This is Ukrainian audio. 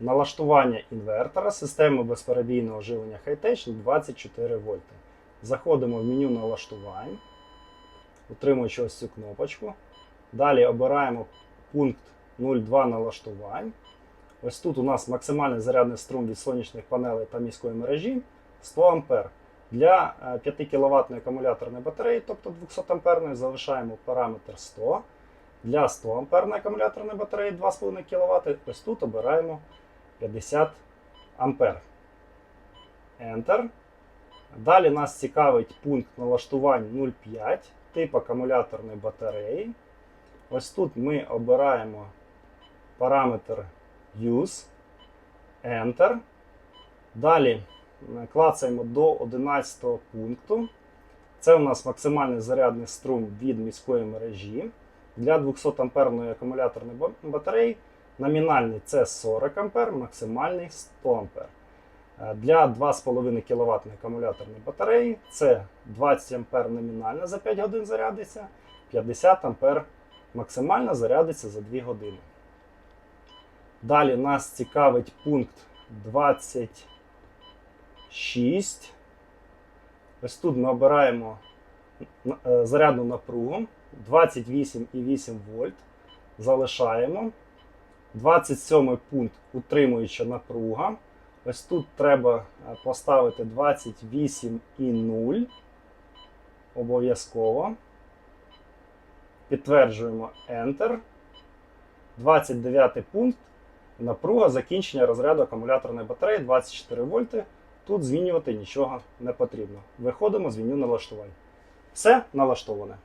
налаштування інвертора системи безперебійного живлення Hightech на 24 вольти. Заходимо в меню налаштувань, утримуючи ось цю кнопочку. Далі обираємо пункт 02 налаштувань. Ось тут у нас максимальний зарядний струм від сонячних панелей та міської мережі 100 А. Для 5 кВт акумуляторної батареї, тобто 200 амперної, залишаємо параметр 100. Для 100 амперної акумуляторної батареї 2,5 кВт, ось тут обираємо 50 ампер. Enter. Далі нас цікавить пункт налаштувань 0,5, тип акумуляторної батареї. Ось тут ми обираємо параметр Use, Enter. Далі клацаємо до 11 пункту. Це у нас максимальний зарядний струм від міської мережі. Для 200 амперної акумуляторної батареї номінальний це 40 А, максимальний 100 А. Е, Для 2,5 кВт акумуляторної батареї це 20 А номінально за 5 годин зарядиться, 50 А максимально зарядиться за 2 години. Далі нас цікавить пункт 26. Ось тут ми обираємо е, зарядну напругу 28,8 вольт. Залишаємо. 27 пункт утримуюча напруга. Ось тут треба е, поставити 28,0. Обов'язково. Підтверджуємо Enter. 29 пункт. Напруга закінчення розряду акумуляторної батареї 24 вольти. Тут змінювати нічого не потрібно. Виходимо з меню налаштувань. Все налаштоване.